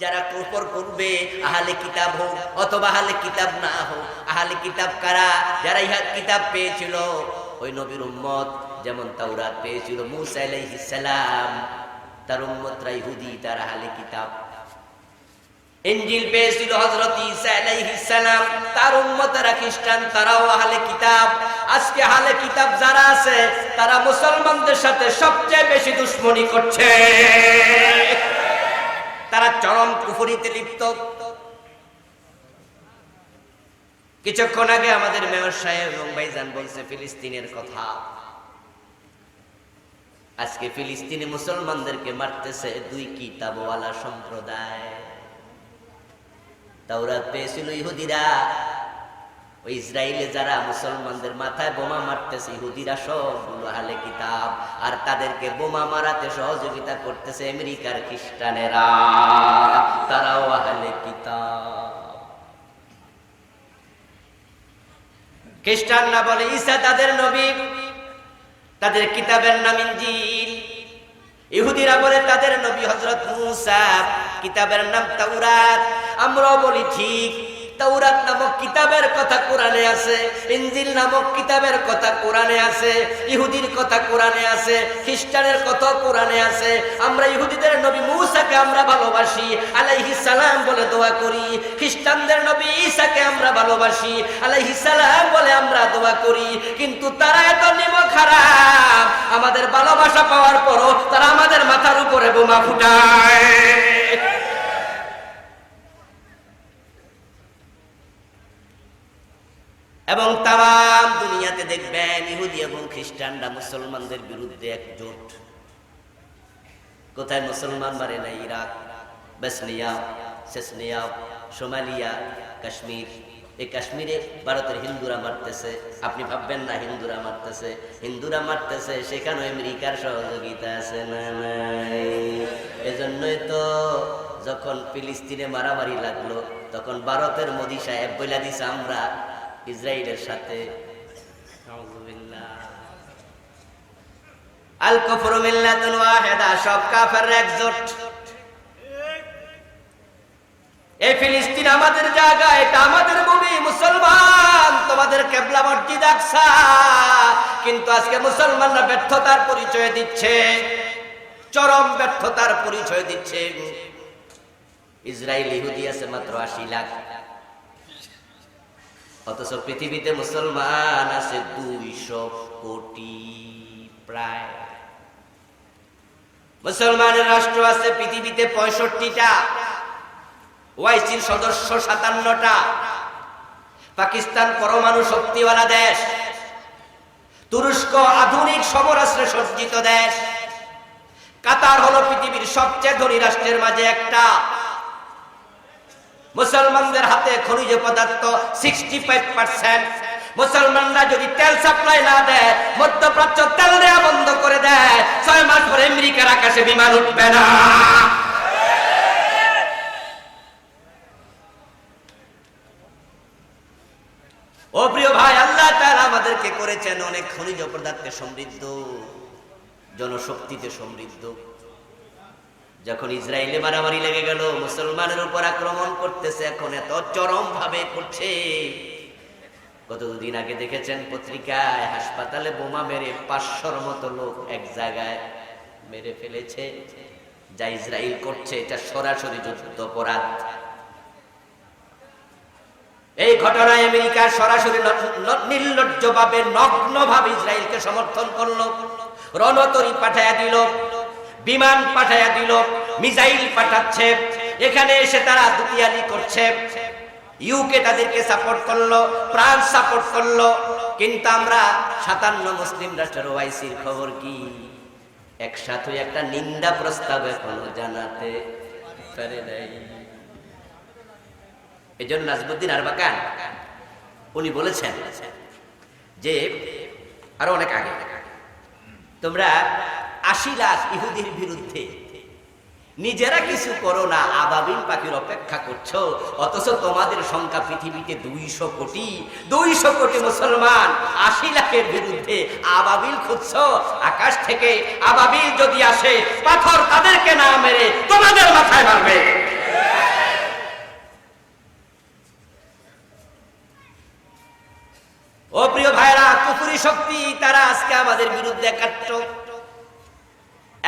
যারা কুফর করবে, আহলে কিতাব হোক অথবা আহলে কিতাব না হোক, আহলে কিতাব কারা? যারা ইহা কিতাব পেয়েছিল। ওই নবীর উম্মত যেমন তাওরাত পেয়েছিল, মুসা সালাম, তার উম্মতরা ইহুদি, তার আহলে কিতাব। ইনজিল পেয়েছিল হযরত ঈসা আলাইহিস সালাম, তার উম্মতরা খ্রিস্টান, তারাও আহলে কিতাব। আজকে আহলে কিতাব যারা আছে, তারা মুসলমানদের সাথে সবচেয়ে বেশি দুশ্মনী করছে। তারা চরম কুফরিতে লিপ্ত। কিছুক্ষণ আগে আমাদের মেয়র সাহেব এবং ভাইজান বলছে, ফিলিস্তিনের কথা। আজকে ফিলিস্তিনি মুসলমানদেরকে মারতেছে দুই কিতাবওয়ালা সম্প্রদায়। তাওরাত পেয়েছিল ইহুদিরা। ওই ইসরায়েলে যারা মুসলমানদের মাথায় বোমা মারতেছে, ইহুদিরা সবগুলো হালে কিতাব। আর তাদেরকে বোমা মারাতে সহযোগিতা করতেছে আমেরিকার খ্রিস্টানেরা। তারাও আহলে কিতাব। খ্রিস্টানরা বলে, ঈসা তাদের নবী, তাদের কিতাবের নাম ইনজিল। ইহুদিরা বলে, তাদের নবী হযরত মূসা, কিতাবের নাম তাওরাত। আমরাও বলি, ঠিক। নামক কিতাবের কথা কোরআনে আছে, ইনজিল নামক কিতাবের কথা কোরআনে আছে, ইহুদির কথা কোরআনে আছে, খ্রিস্টানের কথা কোরআনে আছে। আমরা ইহুদিদের নবী আমরা ভালোবাসি আলাইহিস সালাম বলে দোয়া করি। খ্রিস্টানদের নবী ঈসাকে আমরা ভালোবাসি আলাইহিস সালাম বলে আমরা দোয়া করি। কিন্তু তারা এত নিমক খারাপ আমাদের ভালোবাসা পাওয়ার পরও তারা আমাদের মাথার উপরে বোমা ফুটায়। এবং তাম দুনিয়াতে দেখবেন ইহুদি এবং খ্রিস্টানরা মুসলমানদের বিরুদ্ধে একজোট। কোথায় মুসলমান মারে না ইরাক, বেসনিয়া, সেসনিয়া, সোমালিয়া, কাশ্মীর। এই কাশ্মীরে ভারতের হিন্দুরা মারতেছে। আপনি ভাববেন না হিন্দুরা মারতেছে। হিন্দুরা মারতেছে, সেখানে আমেরিকার সহযোগিতা আছে না নাই? এজন্যই তো যখন ফিলিস্তিনে মারামারি লাগল, তখন ভারতের মোদী সাহেব বইলা দিছে, আমরা ইসরায়েলের সাথে। সব একজোট। আমাদের জায়গা এটা আমাদের মুসলমান, তোমাদের কেবলা কিন্তু আজকে মুসলমানরা ব্যর্থতার পরিচয় দিচ্ছে, চরম ব্যর্থতার পরিচয় দিচ্ছে। ইসরায়েল ইহুদি আছে মাত্র আশি লাখ। অথচ পৃথিবীতে মুসলমান আছে দুইশো কোটি প্রায়। মুসলমানের রাষ্ট্র আছে পৃথিবীতে পঁয়ষট্টিটা, ওয়াইসির সদস্য সাতান্নটা, পাকিস্তান পরমাণু শক্তিওয়ালা দেশ, তুরস্ক আধুনিক সমরাস্ত্রে সজ্জিত দেশ, কাতার হলো পৃথিবীর সবচেয়ে ধনী রাষ্ট্রের মাঝে একটা। মুসলমানদের হাতে খনিজ পদার্থ সিক্সটি ফাইভ পার্সেন্ট মুসলমানরা যদি তেল সাপ্লাই না দেয়, মধ্যপ্রাচ্য তেল দেওয়া বন্ধ করে দেয়, ছয় মাস পরে আমেরিকার আকাশে বিমান উঠবে না। ও প্রিয় ভাই, আল্লাহ তাআলা আমাদেরকে করেছেন অনেক খনিজ পদার্থে সমৃদ্ধ, জনশক্তিতে সমৃদ্ধ। যখন ইসরায়েলে মারামারি লেগে গেল, মুসলমানের উপর আক্রমণ করতেছে, এখন এত চরম ভাবে করছে কতদিন আগে দেখেছেন পত্রিকায়, হাসপাতালে বোমা মেরে পাঁচশোর মতো লোক এক জায়গায় মেরে ফেলেছে। যা ইসরায়েল করছে, এটা সরাসরি যুদ্ধ অপরাধ এই ঘটনায় আমেরিকা সরাসরি নির্লজ্জভাবে, নগ্নভাবে ইসরায়েলকে সমর্থন করল। রণতরী পাঠাইয়া দিল। বিমান পাঠাইয়া দিল, মিসাইল পাঠাচ্ছে। এখানে এসে তারা দুতিয়ালি করছে। ইউকে তাদেরকে সাপোর্ট করল ফ্রান্স সাপোর্ট করল। কিন্তু আমরা সাতান্ন মুসলিম রাষ্ট্রের ওয়াইসির খবর কি? একসাথে একটা নিন্দা প্রস্তাব এখনও জানাতে পারে নাই। এই জন্য নাজবুদ্দিন আরবাকান, উনি বলেছেন যে আরও অনেক আগে তোমরা আশি লাখ ইহুদির বিরুদ্ধে। নিজেরা কিছু করো না, আবাবিন পাখির অপেক্ষা করছ, অথচ তোমাদের সংখ্যা পৃথিবীতে দুইশো কোটি দুইশো কোটি মুসলমান আশি লাখের বিরুদ্ধে আবাবিল খুঁজছ, আকাশ থেকে আবাবিল যদি আসে, পাথর তাদেরকে না মেরে তোমাদের মাথায় মারবে। ও প্রিয় ভাইরা কুকুরি শক্তি তারা আজকে আমাদের বিরুদ্ধে কাটছ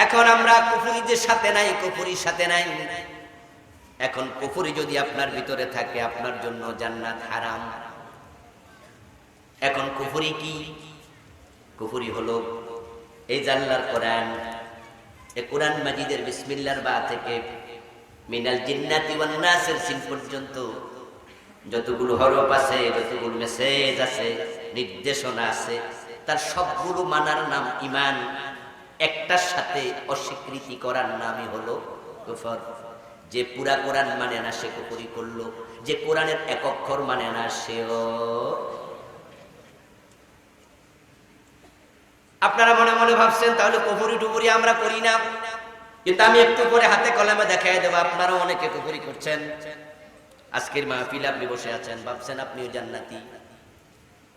এখন আমরা কুফুরিদের সাথে নাই, কুফুরির সাথে নাই। এখন কুফুরি যদি আপনার ভিতরে থাকে, আপনার জন্য জান্নাত হারাম। এখন কুফুরি কি? কুফুরি হলো এই জানলার কোরআন, এই কোরআন মাজিদের বিসমিল্লার বা থেকে মিনাল জিন্নাতি ওয়ান নাসের সিন পর্যন্ত যতগুলো হরফ আছে, যতগুলো মেসেজ আছে, নির্দেশনা আছে, তার সবগুলো মানার নাম ইমান একটার সাথে অস্বীকৃতি করার নামই হলো কুফর। যে পুরা কোরআন মানে না, সে কুফরি করল। যে কোরআনের এক অক্ষর মানে না, সেও আপনারা মনে মনে ভাবছেন, তাহলে কুফরি টুপুরি আমরা করি না। কিন্তু আমি একটু পরে হাতে কলমে দেখাই দেবো, আপনারাও অনেকে কুফরি করছেন। আজকের মাহফিল আপনি বসে আছেন, ভাবছেন আপনিও জান্নাতি।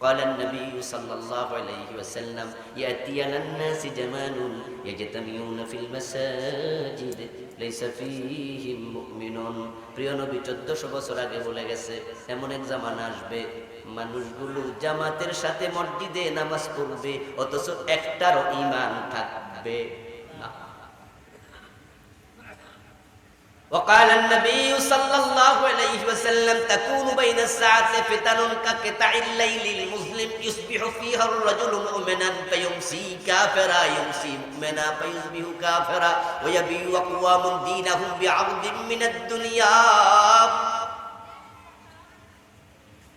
قال النبي صلى الله عليه وسلم يأتي على الناس زمان يجتمعون في المساجد ليس فيهم مؤمنون প্রিয় নবী চোদ্দশো বছর আগে বলে গেছে এমন এক জামানা আসবে মানুষগুলো জামাতের সাথে মসজিদে নামাজ পড়বে অথচ একটারও ইমান থাকবে না وقال النبي صلى الله عليه وسلم تكون بين الساعة فتن كقطع الليل المظلم يصبح فيها الرجل مؤمنا فيمسي كافرا يمسي مؤمنا فيصبح كافرا ويبيع أقوام دينهم بعرض من الدنيا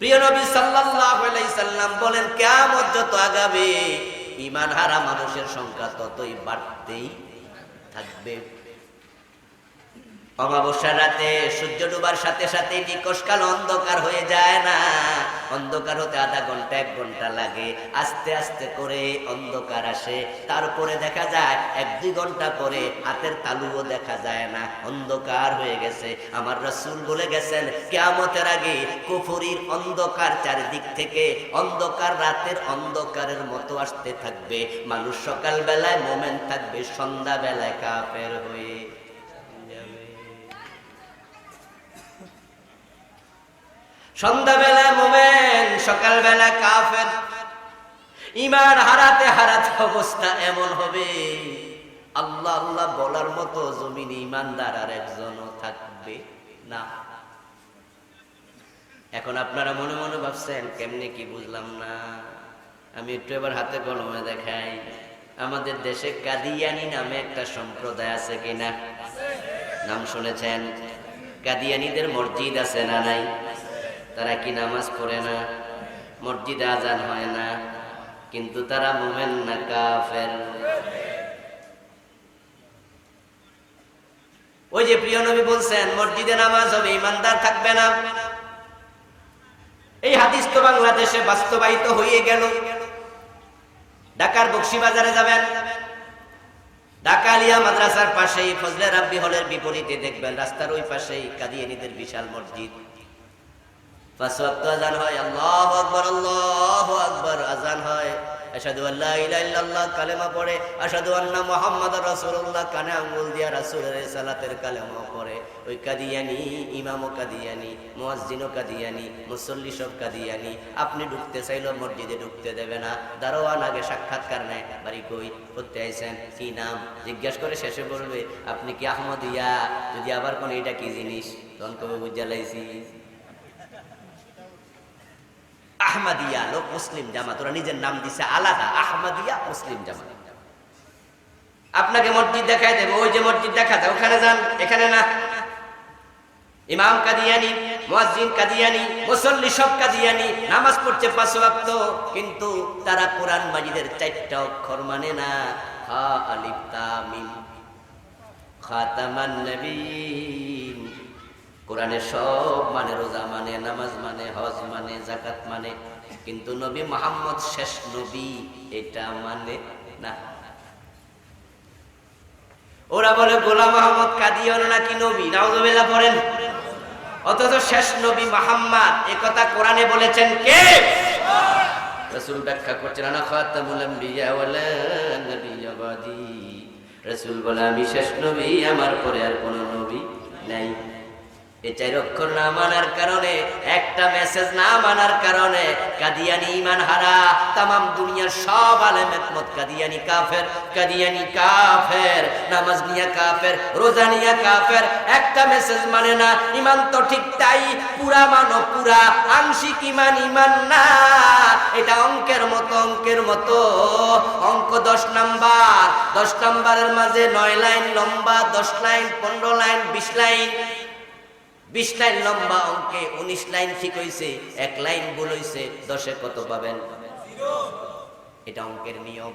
প্রিয় নবী সাল্লাল্লাহু আলাইহি সাল্লাম বলেন কিয়ামত যত আগাবে ঈমান হারা মানুষের সংখ্যা ততই বাড়তেই থাকবে অমাবস্যার রাতে সূর্য ডুবার সাথে সাথে নিকশকাল অন্ধকার হয়ে যায় না। অন্ধকার হতে আধা ঘণ্টা, এক ঘণ্টা লাগে। আস্তে আস্তে করে অন্ধকার আসে। তারপরে দেখা যায়, এক দুই ঘণ্টা পরে হাতের তালুও দেখা যায় না। অন্ধকার হয়ে গেছে। আমার রসুল বলে গেছেন, কেয়ামতের আগে কুফুরির অন্ধকার চারিদিক থেকে অন্ধকার, রাতের অন্ধকারের মতো আসতে থাকবে। মানুষ সকাল বেলায় মোমেন্ট থাকবে সন্ধ্যা বেলায় কাপের হয়ে। সন্ধ্যাবেলা মোমেন, সকালবেলা কাফের। ইমান হারাতে হারাতে অবস্থা এমন হবে। আল্লাহ আল্লাহ বলার মতো জমিন ইমানদার আর একজনও থাকবে না। এখন আপনারা মনে মনে ভাবছেন, কেমনে কি বুঝলাম না। আমি একটু এবার হাতে কলমে দেখাই। আমাদের দেশে কাদিয়ানি নামে একটা সম্প্রদায় আছে কিনা? নাম শুনেছেন? কাদিয়ানিদের মসজিদ আছে না নাই? তারা কি নামাজ পড়ে না? মসজিদে আজান হয় না। কিন্তু তারা মোমেন না, কাফের। ওই যে প্রিয় নবী বলছেন, মসজিদে নামাজ হবে, ইমানদার থাকবে না। এই হাদিস তো বাংলাদেশে বাস্তবায়িত হয়ে গেল। ঢাকার বক্সি বাজারে যাবেন। ঢাকা আলিয়া মাদ্রাসার পাশেই ফজলে রাব্বি হলের বিপরীতে দেখবেন, রাস্তার ওই পাশেই কাদিয়ানিদের বিশাল মসজিদ। হয় হয়। কালেমা পড়ে। আন্না কানে আঙ্গুল দিয়া সালাতের কালেমা পড়ে। ওই কাদিয়ানি কাদিয়ানি কাদিয়ানি, মুসল্লি সব কাদিয়ানি। আপনি ঢুকতে চাইলেও মসজিদে ঢুকতে দেবে না। দারোয়ান আগে সাক্ষাৎকার নেয়। বাড়ি কই? করতে আইছেন। কি নাম? জিজ্ঞাসা করে শেষে বলবে, আপনি কি আহমদিয়া? যদি আবার কোন, এটা কি জিনিস? তখন কবে বুঝা লাইছি। আহমাদিয়া, লোক মুসলিম জামাত, ওরা নিজের নাম দিছে আলাদা, আহমাদিয়া মুসলিম জামাত। আপনাকে মসজিদ দেখায় দেবে, ওই যে মসজিদ দেখা যায়, ওখানে যান, এখানে না। ইমাম কাদিয়ানি, মুয়াজ্জিন কাদিয়ানি, মুসল্লি সব কাদিয়ানি, নামাজ পড়ছে পাঁচ ওয়াক্ত, কিন্তু তারা কোরআন মাজিদের চারটা অক্ষর মানে না হা আলিফ তা মিম। খাতামান নবীন কোরআনের সব মানে রোজা মানে নামাজ মানে হজ মানে জাকাত মানে। কিন্তু নবী মোহাম্মদ শেষ নবী এটা মানে না। ওরা বলে, গোলাম মোহাম্মদ কাদিয়ান নাকি নবী? নাউজুবিল্লাহ পড়েন। অথচ শেষ নবী মোহাম্মদ, এ কথা কোরআনে বলেছেন কে? রাসূল ব্যাখ্যা করছেন আনা খাতামুল আম্বিয়া ওয়ালা নাবিয়্যা বাদি। রাসূল বলে, আমি শেষ নবী, আমার পরে আর কোনো নবী নাই। এই না মানার কারণে, একটা মেসেজ না মানার কারণে কাদিয়ানি ইমান হারা। তামাম দুনিয়ার সব আলেম কাদিয়ানি কাফের কাদিয়ানি কাফের, নামাজ নিয়া কাফের, রোজা নিয়া কাফের। একটা মেসেজ মানে না ইমান তো ঠিক তাই, পুরা মানো পুরা, আংশিক ইমান ইমান না। এটা অঙ্কের মতো অঙ্কের মতো। অঙ্ক দশ নাম্বার। দশ নাম্বারের মাঝে নয় লাইন লম্বা, দশ লাইন পনেরো লাইন বিশ লাইন। বিশ লাইন লম্বা অঙ্কে উনিশ লাইন ঠিক হয়েছে এক লাইন ভুল হয়েছে দশে কত পাবেন? এটা অঙ্কের নিয়ম।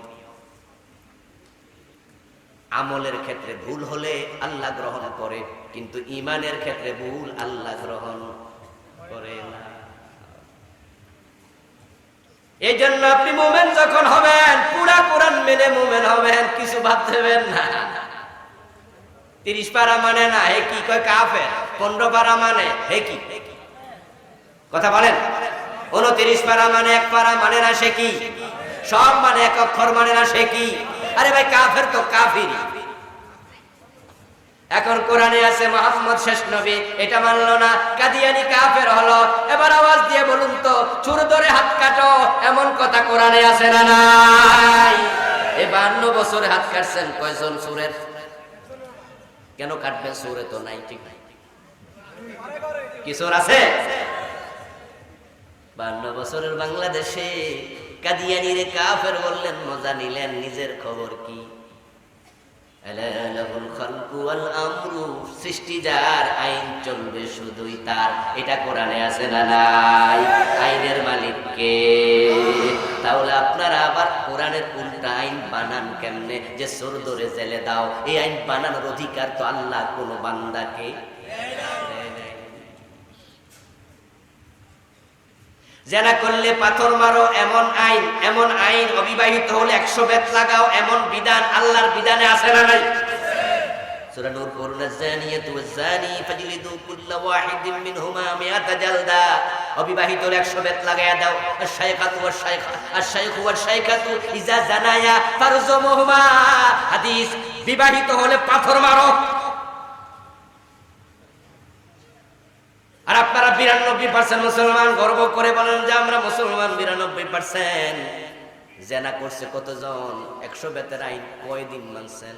আমলের ক্ষেত্রে ভুল হলে আল্লাহ গ্রহণ করে, কিন্তু ইমানের ক্ষেত্রে ভুল আল্লাহ গ্রহণ করে না। এই জন্য আপনি মোমেন যখন হবেন, পুরা কোরআন মেনে মোমেন হবেন, কিছু দেবেন না। তিরিশ পারা মানে না হে কি কয় কাফে পনেরো পারা মানে হে কি? কথা বলেন? উনত্রিশ পারা মানে এক পারা মানে না সে কি? সব মানে এক অক্ষর মানে না সে কি? আরে ভাই, কাফের তো কাফির। এখন কোরআনে আছে মোহাম্মদ শেষ নবী, এটা মানলো না, কাদিয়ানি কাফের হলো। এবার আওয়াজ দিয়ে বলুন তো, চুর ধরে হাত কাটো, এমন কথা কোরআনে আছে না নাই? এ বান্ন বছরে হাত কাটছেন কয়জন সুরের? কেন কাটবেন? সুরে তো নাই, ঠিক নাই। কিশোর আছে? বান্ন বছরের বাংলাদেশে কাদিয়ানি রে কাফের বললেন, মজা নিলেন, নিজের খবর কি? কেমনে? যে সোর ধরে জেলে দাও। এই আইন বানানোর অধিকার তো আল্লাহ, কোন বান্দাকে দেয় নাই। জেনা করলে পাথর মারো, এমন আইন এমন আইন অবিবাহিত হলে একশো বেত লাগাও, এমন বিধান আল্লাহর বিধানে আছে না নাই? সূরা নূর পড়ুন জানিয়াতু ওয়াজানি ফাজলিদু কুল্লা ওয়াহিদিন মিনহুমা মিআতা জালদা। অবিবাহিত হলে 100 বেত লাগায়া দাও। হাদিস, বিবাহিত হলে পাথর মারো। আর আপনারা বিরানব্বই পার্সেন্ট মুসলমান গর্ব করে বলেন যে আমরা মুসলমান বিরানব্বই পার্সেন্ট জেনা করছে কতজন? একশো বেতের আইন কয়দিন মানছেন?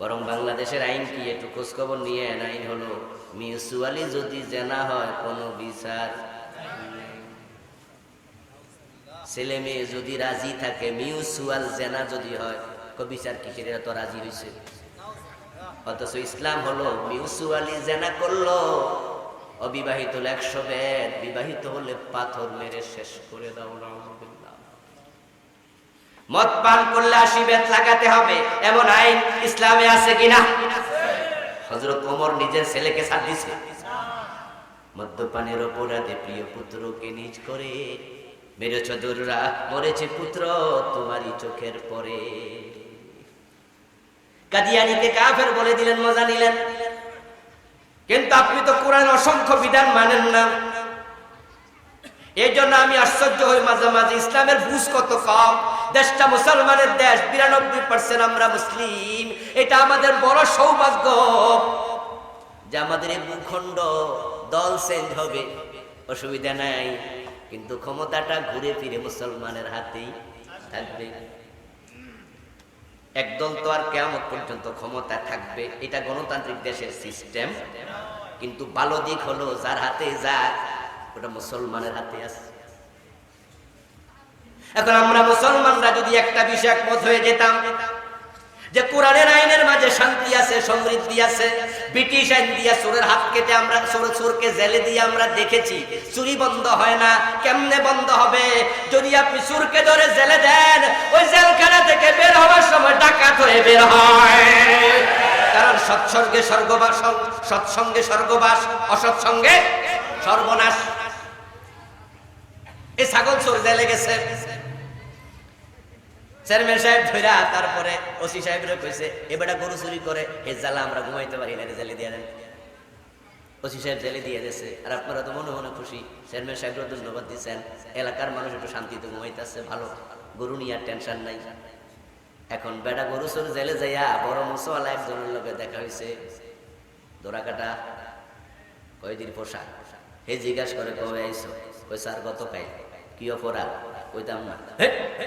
বরং বাংলাদেশের আইন কি? একটু খোঁজখবর নিয়ে আইন হলো মিউচুয়ালি যদি জেনা হয়, কোনো বিচার ছেলে মেয়ে যদি রাজি থাকে মিউচুয়াল জেনা যদি হয়, কো বিচার কিসের এরা তো রাজি হয়েছে অথচ ইসলাম হলো মিউচুয়ালি জেনা করল। অবিবাহিত হলে একশো বেদ, বিবাহিত হলে পাথর মেরে শেষ করে দাও। মদ পান করলে আশি বেদ লাগাতে হবে, এমন আইন ইসলামে আছে কিনা? হজরত ওমর নিজের ছেলেকে সাথ দিছে। মদ্যপানের অপরাধে প্রিয় পুত্রকে নিজ করে মেরেছ দুররা, মরেছে পুত্র, তোমারই চোখের পরে। কাদিয়ানিকে কাফের বলে দিলেন, মজা নিলেন। কিন্তু আপনি তো কোরআন অসংখ্য বিধান মানেন না। এই জন্য আমি আশ্চর্য হই মাঝে মাঝে, ইসলামের বুঝ কত কম? দেশটা মুসলমানের দেশ, বিরানব্বই পার্সেন্ট আমরা মুসলিম। এটা আমাদের বড় সৌভাগ্য যে আমাদের এই ভূখণ্ড দল চেঞ্জ হবে। অসুবিধা নাই, কিন্তু ক্ষমতাটা ঘুরে ফিরে মুসলমানের হাতেই থাকবে। একদল তো আর কেমন পর্যন্ত ক্ষমতা থাকবে, এটা গণতান্ত্রিক দেশের সিস্টেম কিন্তু ভালো দিক হলো যার হাতে যা, ওটা মুসলমানের হাতে আছে। এখন আমরা মুসলমানরা যদি একটা বিষয় একমত হয়ে যেতাম, যে কোরআনের আইনের মাঝে শান্তি আছে, সমৃদ্ধি আছে আইন দিয়া চোরের হাত কেটে আমরা চোর চোরকে জেলে দিয়ে আমরা দেখেছি, চুরি বন্ধ হয় না, কেমনে বন্ধ হবে? যদি আপনি চোরকে ধরে জেলে দেন, ওই জেলখানা থেকে বের হওয়ার সময় ডাকাত হয়ে বের হয়। কারণ সৎসঙ্গে স্বর্গবাস সৎসঙ্গে স্বর্গবাস, অসৎসঙ্গে সর্বনাশ। এই ছাগল চোর জেলে গেছে। চেয়ারম্যান সাহেব ধইরা তারপরে ওসি সাহেবরে কইছে এবারটা গরু চুরি করে এ জ্বালা আমরা ঘুমাইতে পারি না জেলে দিয়ে দেন। ওসি সাহেব জেলে দিয়ে দিয়েছে আর আপনারা তো মনে মনে খুশি চেয়ারম্যান সাহেবরা ধন্যবাদ দিচ্ছেন এলাকার মানুষ একটু শান্তিতে ঘুমাইতেছে ভালো গরু নিয়ে আর টেনশন নাই। এখন বেটা গরু চোর জেলে যাইয়া বড় মুসওয়ালা একজনের লোকে দেখা হয়েছে দোরা কাটা কয়দিন পোশাক হে জিজ্ঞাসা করে কবে আইসো কই স্যার গত কাই কি অপরাধ? কইতাম না। হে, হে,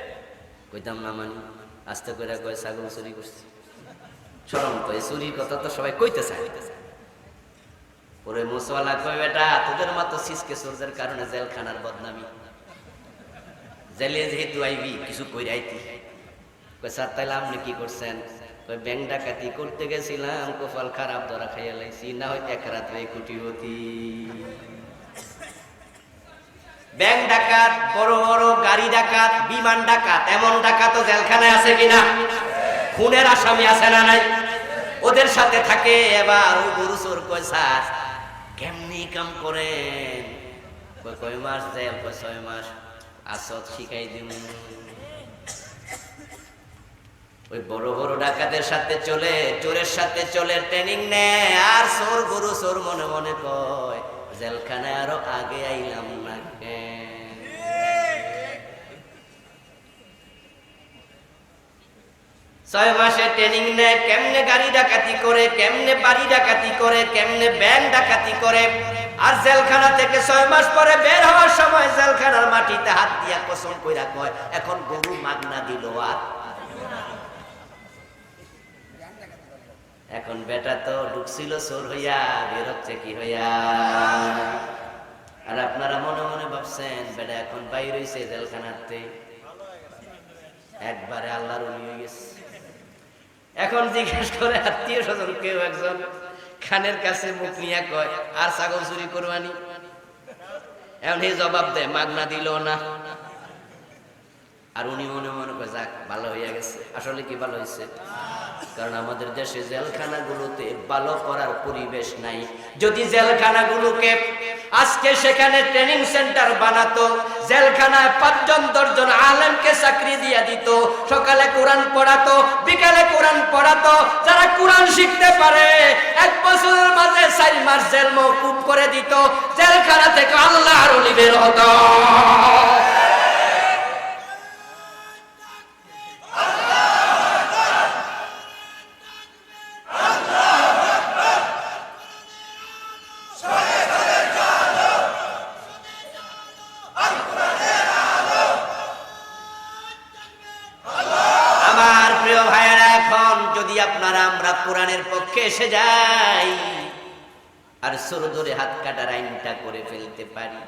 কইতাম না মানি, আস্তে করে কয়, ছাগল চুরি করছি। সরম কয়, চুরির কথা তো সবাই কইতে চায় ওরে মুসওয়ালা কয়, বেটা, তোদের মতো সিসকে সূর্যের কারণে জেলখানার বদনামি। জেলে যেহেতু আইবি, কিছু কইরা আইতি। কয়, স্যার, তাইলে আপনি কি করছেন? কই ব্যাংক ডাকাতি করতে গেছিলাম, কপাল খারাপ, ধরা খাইয়া লাইছি, না হয় এক রাত্রে কুটিপতি। ব্যাংক ডাকাত, বড় বড় গাড়ি ডাকাত, বিমান ডাকাত, এমন ডাকাত জেলখানায় আছে কিনা? খুনের আসামি আছে না নাই? ওদের সাথে থাকে, এবার ও গরু চোর কয় কেমনি কাম করেন? কয় মাস জেল, কয় ছয় মাস আসত শিখাই দিন ওই বড় বড় ডাকাতের সাথে চলে, চোরের সাথে চলে, ট্রেনিং নেয়, আর চোর গরু চোর মনে মনে কয় জেলখানায় আরও আগে আইলাম না ছয় মাসে ট্রেনিং নেয়, কেমনে গাড়ি ডাকাতি করে, কেমনে বাড়ি ডাকাতি করে, কেমনে ব্যাংক ডাকাতি করে? আর জেলখানা থেকে ছয় মাস পরে বের হওয়ার সময় জেলখানার মাটিতে হাত দিয়া কসম কইরা কয়, এখন গরু মাগনা দিল আর এখন বেটা তো ঢুকছিল, চোর হইয়া বেরোচ্ছে কি হইয়া? আর আপনারা মনে মনে ভাবছেন, বেটা এখন বাইর হইছে জেলখানাতে। একবারে আল্লাহর এখন জিজ্ঞেস করে আত্মীয় স্বজন, কেউ একজন খানের কাছে মুখ নিয়ে কয়, আর ছাগল চুরি করবানি? এখন এই জবাব দেয়, মাগনা দিল না। আর উনি মনে মনে করে যাক, ভালো হইয়া গেছে। আসলে কি ভালো হয়েছে কারণ আমাদের দেশে জেলখানাগুলোতে ভালো করার পরিবেশ নাই। যদি জেলখানাগুলোকে আজকে সেখানে ট্রেনিং সেন্টার বানাতো, জেলখানায় পাঁচজন, দশজন আলেমকে চাকরি দিয়ে দিত, সকালে কোরআন পড়াতো, বিকালে কোরআন পড়াতো, যারা কোরআন শিখতে পারে, এক বছরের মাঝে চার মাস জেল মৌকুব করে দিত। জেলখানা থেকে আল্লাহ অলি বের এসে যাই। আর চোর ধরে হাত কাটার আইনটা করে ফেলতে পারি।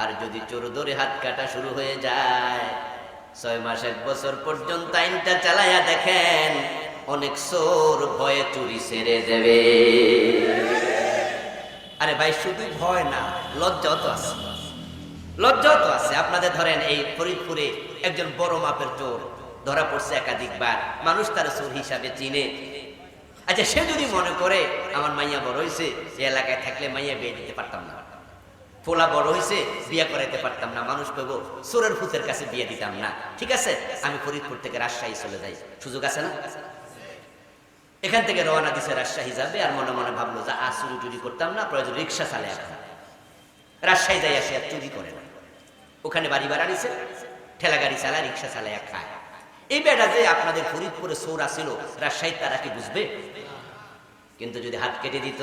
আর যদি চোর ধরে হাত কাটা শুরু হয়ে যায়, ছয় মাস এক বছর পর্যন্ত আইনটা চালাইয়া দেখেন, অনেক চোর ভয়ে চুরি সেরে দেবে। আরে ভাই, শুধু ভয় না, লজ্জাও তো আছে। লজ্জাও তো আছে। আপনাদের ধরেন এই ফরিদপুরে একজন বড় মাপের চোর ধরা পড়ছে একাধিকবার। মানুষ তার চোর হিসাবে চিনে। আচ্ছা সে যদি মনে করে আমার মাইয়া বড় হয়েছে এই এলাকায় থাকলে মাইয়া বিয়ে দিতে পারতাম না। ফোলা বড় হয়েছে বিয়ে করাইতে পারতাম না। মানুষ পেব চোরের ফুতের কাছে বিয়ে দিতাম না। ঠিক আছে? আমি ফরিদপুর থেকে রাজশাহী চলে যাই। সুযোগ আছে না? এখান থেকে রওনা দিছে রাজশাহী যাবে আর মনে মনে ভাবলো যে, আজ চুরি টুরি করতাম না, প্রয়োজন রিক্সা চালে এখন। রাজশাহী যাই আসে আর চুরি করে না ওখানে বাড়ি ভাড়া নিছে ঠেলা গাড়ি চালায়, রিক্সা চালায় খায়। এই বেটা যে আপনাদের ফরিদপুরে চোর আসিল রাজশাহী তারা কি বুঝবে? কিন্তু যদি হাত কেটে দিত,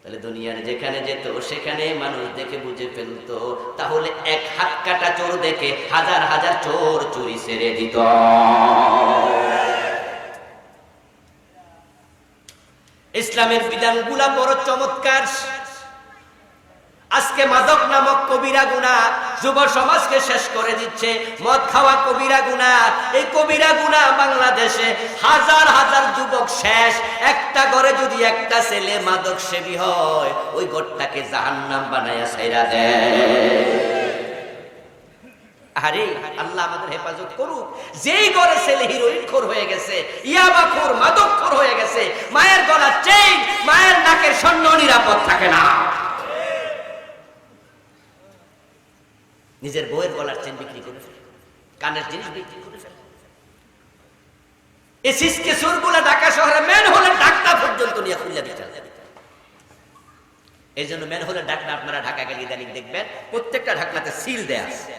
তাহলে দুনিয়ার যেখানে যেত, সেখানে মানুষ দেখে বুঝে ফেলতো। তাহলে এক হাত কাটা চোর দেখে হাজার হাজার চোর চুরি সেরে দিত। ইসলামের বিধানগুলা বড় চমৎকার। আজকে মাদক নামক কবিরা গুণা যুব সমাজকে শেষ করে দিচ্ছে। মদ খাওয়া কবিরা গুণা। এই কবিরা গুণা বাংলাদেশে হাজার হাজার যুবক শেষ। একটা ঘরে যদি একটা ছেলে মাদক সেবী হয়, ওই ঘরটাকে জাহান্নাম বানায়া সাইরা দেয়। আরে আল্লাহ আমাদের হেফাজত করুক। যেই ঘরে ছেলে হিরোইন খোর হয়ে গেছে ইয়াবা খোর মাদক খোর হয়ে গেছে, মায়ের গলা চেইন মায়ের নাকের স্বর্ণ নিরাপদ থাকে না। নিজের বইয়ের গলার চেন বিক্রি করে ফেলে। কানের জিনিস বিক্রি করে ফেলে। এই সিসকে সুরগুলা ঢাকা শহরে মেন হলে ডাকটা পর্যন্ত নিয়ে খুলে দিতে এই জন্য মেন হলে ডাকনা আপনারা ঢাকা গেলে ইদানিং দেখবেন, প্রত্যেকটা ঢাকনাতে সিল দেয়া আছে।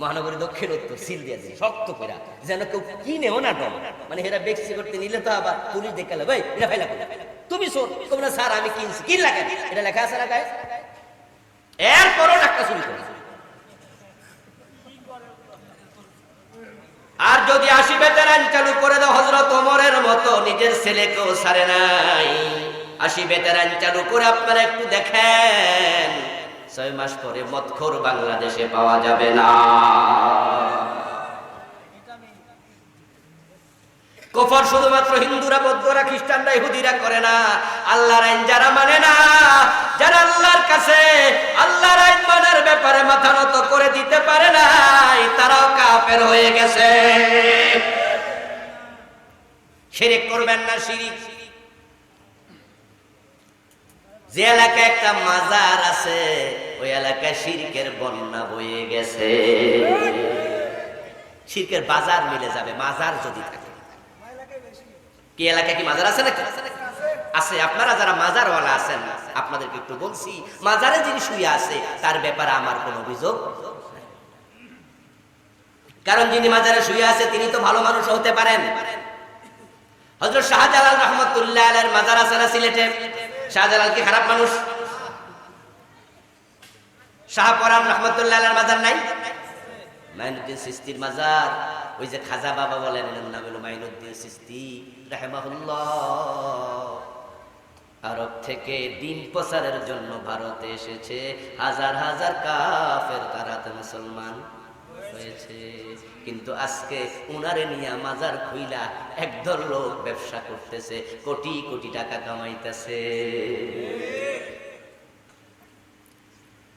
মহানগরী দক্ষিণ উত্তর সিল দিয়ে দিন শক্ত করে যেন কেউ কিনেও না ডর মানে এরা বেক্সি করতে নিলে তো আবার পুলিশ দেখালে ভাই ফাইলা করে তুমি শোন তোমরা স্যার, আমি কিনছি। কি লাগে এটা লেখা আছে না এরপরও করে। আর যদি আসিবে তেরান চালু করে দাও হজরত ওমরের মতো, নিজের ছেলেকেও সারে নাই। আসিবে তেরান চালু করে আপনারা একটু দেখেন, ছয় মাস পরে মৎখর বাংলাদেশে পাওয়া যাবে না। কফর শুধুমাত্র হিন্দুরা, বৌদ্ধরা, খ্রিস্টানরা, ইহুদিরা করে না। আল্লাহর আইন যারা মানে না, যারা আল্লাহর কাছে আল্লাহর আইন মানার ব্যাপারে মাথা নত করে দিতে পারে নাই, তারাও কাফের হয়ে গেছে। শিরিক করবেন না শিরিক। যে এলাকায় একটা মাজার আছে, ওই এলাকায় শিরকের বন্যা বয়ে গেছে। শিরকের বাজার মিলে যাবে, মাজার যদি থাকে। কি এলাকায় কি মাজার আছে নাকি? আছে, আপনারা যারা মাজারওয়ালা আছেন, আপনাদেরকে একটু বলছি, মাজারে যিনি শুয়ে আছে, তার ব্যাপারে আমার কোনো অভিযোগ কারণ যিনি মাজারে শুয়ে আছে, তিনি তো ভালো মানুষ হতে পারেন। হজরত শাহজালাল রহমতুল্লাহ আলের মাজার আছে না সিলেটে? শাহজালাল কি খারাপ মানুষ? শাহ শাহপরান রহমতুল্লাহ আলের মাজার নাই? মাইনুদ্দিন সিস্তির মাজার। ওই যে খাজা বাবা বলেন, এনার নাম হলো মাইনুদ্দিন সিস্তি আরব থেকে দিন প্রচারের জন্য ভারতে এসেছে, হাজার হাজার কাফের তারাতে মুসলমান হয়েছে। কিন্তু আজকে উনারে নিয়ে মাজার খুইলা একদল লোক ব্যবসা করতেছে, কোটি কোটি টাকা কামাইতেছে।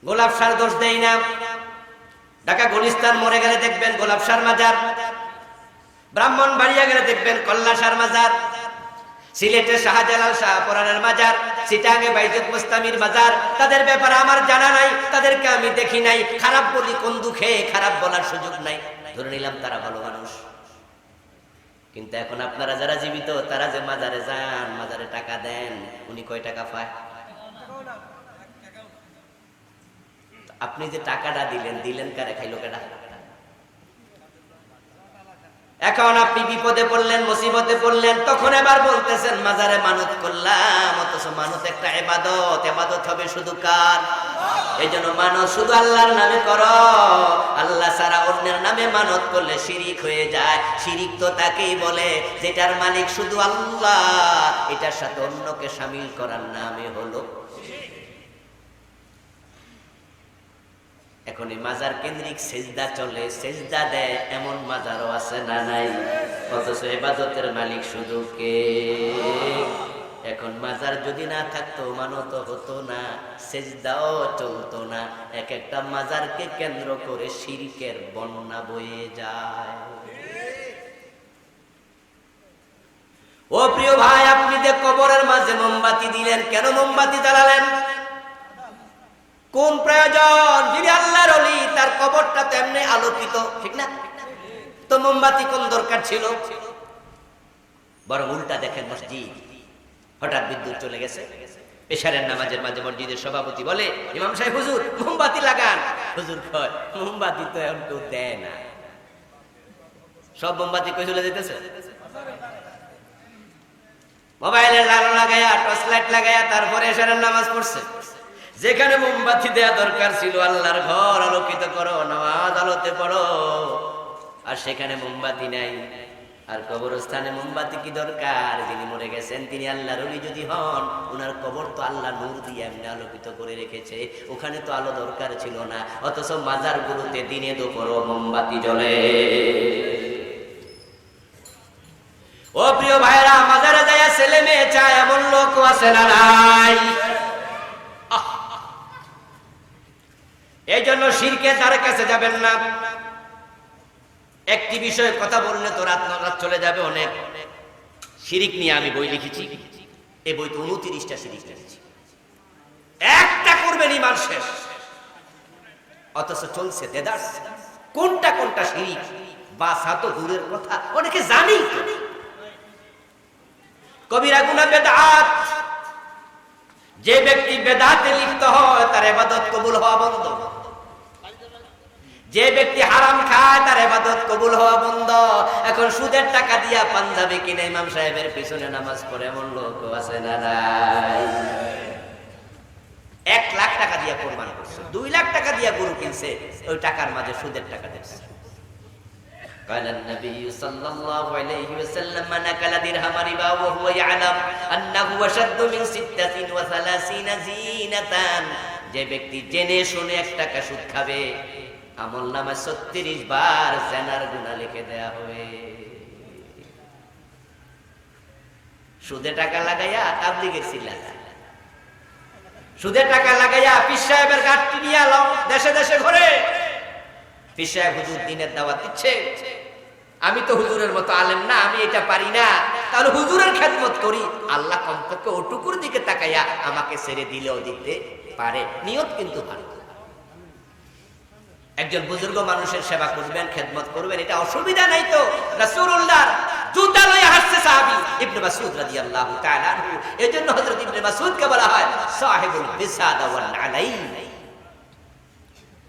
গোলাপ সার দোষ দেয় না। ঢাকা গলিস্তান মরে গেলে দেখবেন গোলাপ সার মাজার ব্রাহ্মণ বাড়িয়া গেলে দেখবেন কল্লা সার মাজার সিলেটের শাহজালাল শাহপুরানের মাজার, সিটাঙ্গে বাইজুত মুস্তামির মাজার। তাদের ব্যাপারে আমার জানা নাই, তাদেরকে আমি দেখি নাই। খারাপ বলি কোন দুঃখে, খারাপ বলার সুযোগ নাই। ধরে নিলাম তারা ভালো মানুষ। কিন্তু এখন আপনারা যারা জীবিত, তারা যে মাজারে যান, মাজারে টাকা দেন, উনি কয় টাকা পায়? আপনি যে টাকাটা দিলেন দিলেন কারে? খাইলো কেডা এখন আপনি বিপদে পড়লেন, মুসিবতে পড়লেন, তখন এবার বলতেছেন, মাজারে মানত করলাম, অথচ মানত একটা এবাদত। এবাদত হবে শুধু কার? এই জন্য মানত শুধু আল্লাহর নামে করো। আল্লাহ সারা অন্যের নামে মানত করলে শিরিক হয়ে যায়। শিরিক তো তাকেই বলে, যেটার মালিক শুধু আল্লাহ, এটার সাথে অন্যকে সামিল করার নামে হলো এখন এই মাজার কেন্দ্রিক সেজদা চলে, সেজদা দেয়, এমন মাজারও আছে না নাই? অথচ এবাদতের মালিক শুধু কে? এখন মাজার যদি না থাকতো মানত হতো না, সেজদাও চলতো না। এক একটা মাজারকে কেন্দ্র করে শিরকের বন্যা বয়ে যায়। ও প্রিয় ভাই, আপনি যে কবরের মাঝে মোমবাতি দিলেন, কেন মোমবাতি জ্বালালেন? কোন প্রয়োজন? যিনি আল্লাহর অলি তার কবরটা তো এমনি আলোকিত, ঠিক না? তো মোমবাতি কোন দরকার ছিল? বরং উল্টা দেখেন মসজিদ। হঠাৎ বিদ্যুৎ চলে গেছে। পেশারের নামাজের মাঝে মসজিদের সভাপতি বলে, ইমাম সাহেব, হুজুর, মোমবাতি লাগান। হুজুর কয়, মোমবাতি তো এখন কেউ দেয় না। সব মোমবাতি কই চলে যেতেছে? মোবাইলের আলো লাগাইয়া টর্চ লাইট লাগাইয়া তারপরে এশারের নামাজ পড়ছে। যেখানে মোমবাতি দেয়া দরকার ছিল, আল্লাহর ঘর আলোকিত করো, নামাজ আলোতে পড়ো। আর সেখানে মোমবাতি নাই। আর কবরস্থানে মোমবাতি কি দরকার? যিনি মরে গেছেন, তিনি আল্লাহর অলি যদি হন ওনার কবর তো আল্লাহ নূর দিয়ে এমনি আলোকিত করে রেখেছে। ওখানে তো আলো দরকার ছিল না। অথচ মাজার গুলোতে দিনে দুপুরও মোমবাতি জ্বলে। ও প্রিয় ভাইরা মাজারে যায় ছেলে মেয়ে চায়, এমন লোক আছে না নাই? এই জন্য শিরকে তার কাছে যাবেন না। একটি বিষয়ে কথা বললে তো রাত রাত চলে যাবে অনেক। শিরিক নিয়ে আমি বই লিখেছি। এই বই বইতে উনত্রিশটা শিরিক লিখেছি। একটা করবেন ইমান শেষ। অথচ চলছে দেদাস। কোনটা কোনটা শিরিক? বাসা তো দূরের কথা। অনেকে জানি তো। কবিরা গুনা বেদাত। যে ব্যক্তি বেদাতে লিপ্ত হয়, তার এবাদত কবুল হওয়া বন্ধ। যে ব্যক্তি হারাম খায়, তার এবাদত কবুল হওয়া বন্ধ। এখন সুদের টাকা দিয়া পাঞ্জাবি কিনে ইমাম সাহেবের পিছনে নামাজ পড়ে, এমন লোক আছে না এক লাখ টাকা দিয়া কোরবান করছে, দুই লাখ টাকা দিয়া গরু কিনছে, ওই টাকার মাঝে সুদের টাকা দিচ্ছে। قال النبي صلى الله عليه وسلم من أكل درهم ربا وهو يعلم أنه أشد من ستة وثلاثين زينة যে ব্যক্তি জেনে শুনে এক টাকা সুদ খাবে আমল নামে ছত্রিশ বার জেনার গুণা লিখে দেয়া হবে সুদে টাকা লাগাইয়া তাবলিগের চিল্লা সুদে টাকা লাগাইয়া পিস সাহেবের গাঠটি নিয়ে এলাম দেশে দেশে ঘরে হুজুর দিনের দাওয়াত দিচ্ছে। আমি তো হুজুরের মতো আলেম না, আমি এটা পারি না। তাহলে হুজুরের খেদমত করি। আল্লাহ কমপক্ষে ওটুকুর দিকে তাকাইয়া আমাকে ছেড়ে দিলেও দিতে পারে। নিয়ত কিন্তু ভালো। একজন বুজুর্গ মানুষের সেবা করবেন, খেদমত করবেন, এটা অসুবিধা নাই তো। রাসূলুল্লাহর জুতা লয়ে হাসছে সাহাবী ইবনে মাসউদ রাদিয়াল্লাহু তাআলা এজন্য হযরত ইবনে বলা হয় সাহিবুল বিসাদা ওয়াল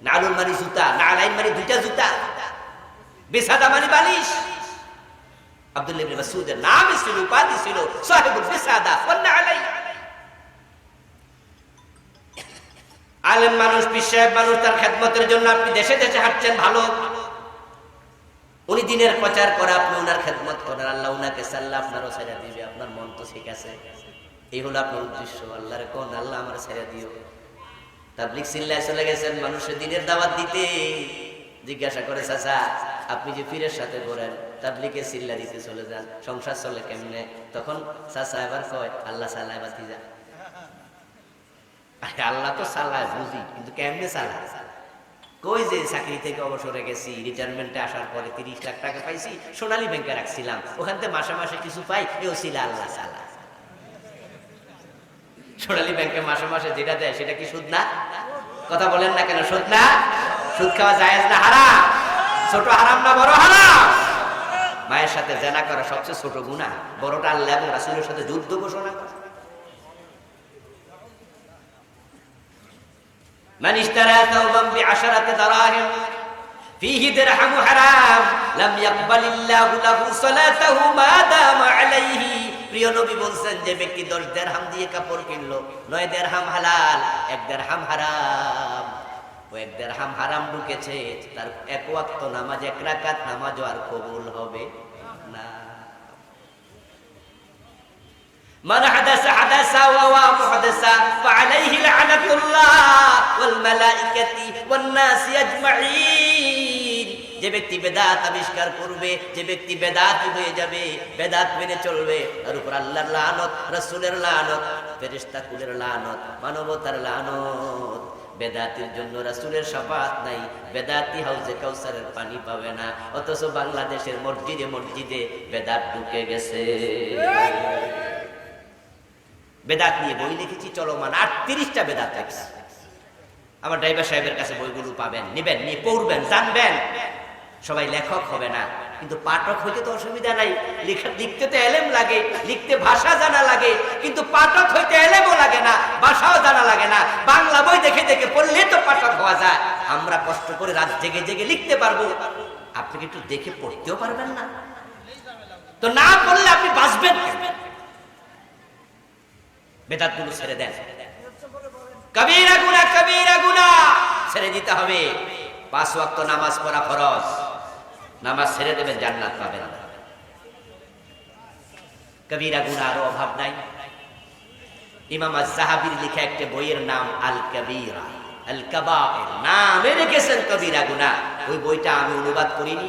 নালুল মানে জুতা নালাইন মানে দুইটা জুতা। বিসাদা মানে বালিশ। আব্দুল্লাহ ইবনে মাসউদের নাম ছিল উপাধি ছিল সাহিবুল বিসাদা ওয়াল নালাইন আলেম মানুষ বিশ্বাস মানুষ, তার খেদমতের জন্য আপনি দেশে দেশে হাঁটছেন, ভালো। উনি দিনের প্রচার করে, আপনি ওনার খেদমত করেন। আল্লাহ উনাকে সাল্লাহ আপনারও ছেড়ে দিবে, আপনার মন তো ঠিক আছে। এই হলো আপনার উদ্দেশ্য, আল্লাহর কোন, আল্লাহ আমার ছেড়ে দিও। তাবলিক সিল্লায় চলে গেছেন মানুষের দিনের দাওয়াত দিতে। জিজ্ঞাসা করে, চাচা, আপনি যে পীরের সাথে করেন তাবলিকে সিল্লা দিতে চলে যান, সংসার চলে কেমনে? তখন চাচা এবার কয়, আল্লাহ সাল্লাহ বাতি যা। আল্লাহ তো চালায় বুঝি, কিন্তু কেমনে চালায় কই যে চাকরি থেকে অবসরে গেছি রিটায়ারমেন্টে আসার পরে তিরিশ লাখ টাকা পাইছি, সোনালী ব্যাংকে রাখছিলাম, ওখান থেকে মাসে মাসে কিছু পাই, এও ছিল আল্লাহ চালা সোনালী ব্যাংকে মাসে মাসে যেটা দেয় সেটা কি সুদ না কথা বলেন না কেন সুদ না সুদ খাওয়া যায় না হারাম ছোট হারাম না বড় হারাম মায়ের সাথে জেনা করা সবচেয়ে ছোট গুণা বড়টা আল্লাহ এবং রাসুলের সাথে যুদ্ধ ঘোষণা করা من اشترى ثوبا بعشرة دراهم فيه درهم حرام لم يقبل الله له صلاته ما دام عليه প্রিয় নবী বলছেন যে ব্যক্তি দশ দেড়হাম দিয়ে কাপড় কিনলো নয় দেড়হাম হালাল এক দেড়হাম হারাম ও এক দেড়হাম হারাম ঢুকেছে তার এক ওয়াক্ত নামাজ এক রাকাত নামাজও আর কবুল হবে না من حدث حدثا وهو محدثا فعليه لعنة الله والملائكة والناس أجمعين যে ব্যক্তি বেদাত আবিষ্কার করবে, যে ব্যক্তি বেদাত হয়ে যাবে, বেদাত মেনে চলবে, তার উপর আল্লাহর লানত, রাসূলের লানত, ফেরেশতা কুলের লানত, মানবতার লানত। বেদাতির জন্য রাসূলের শাফাত নাই, বেদাতি হাউজে কাউসারের পানি পাবে না, অথচ বাংলাদেশের মসজিদে মসজিদে বেদাত ঢুকে গেছে। বেদাত নিয়ে বই লিখেছি, চলমান আটত্রিশটা বেদাত লেখছি। আমার ড্রাইভার সাহেবের কাছে বইগুলো পাবেন, নিবেন, নিয়ে পড়বেন, জানবেন। সবাই লেখক হবে না, কিন্তু পাঠক হইতে তো অসুবিধা নাই। লেখা লিখতে তো এলেম লাগে, লিখতে ভাষা জানা লাগে, কিন্তু পাঠক হইতে এলেমও লাগে না, ভাষাও জানা লাগে না। বাংলা বই দেখে দেখে পড়লে তো পাঠক হওয়া যায়। আমরা কষ্ট করে রাত জেগে জেগে লিখতে পারব। আপনি একটু দেখে পড়তেও পারবেন না? তো না পড়লে আপনি বাঁচবেন? বেদাতগুলো ছেড়ে দেন। কবিরা গুনা কবিরা গুনা ছেড়ে দিতে হবে। পাঁচ ওয়াক্ত নামাজ পড়া ফরজ। নামাজ ছেড়ে দেবেন, জান্নাত পাবেন কবিরা গুনার অভাব নাই। ইমাম সাহাবির লিখা একটা বইয়ের নাম আল কবিরা আল কবা নামে রেখেছেন কবিরা গুনা। ওই বইটা আমি অনুবাদ করিনি।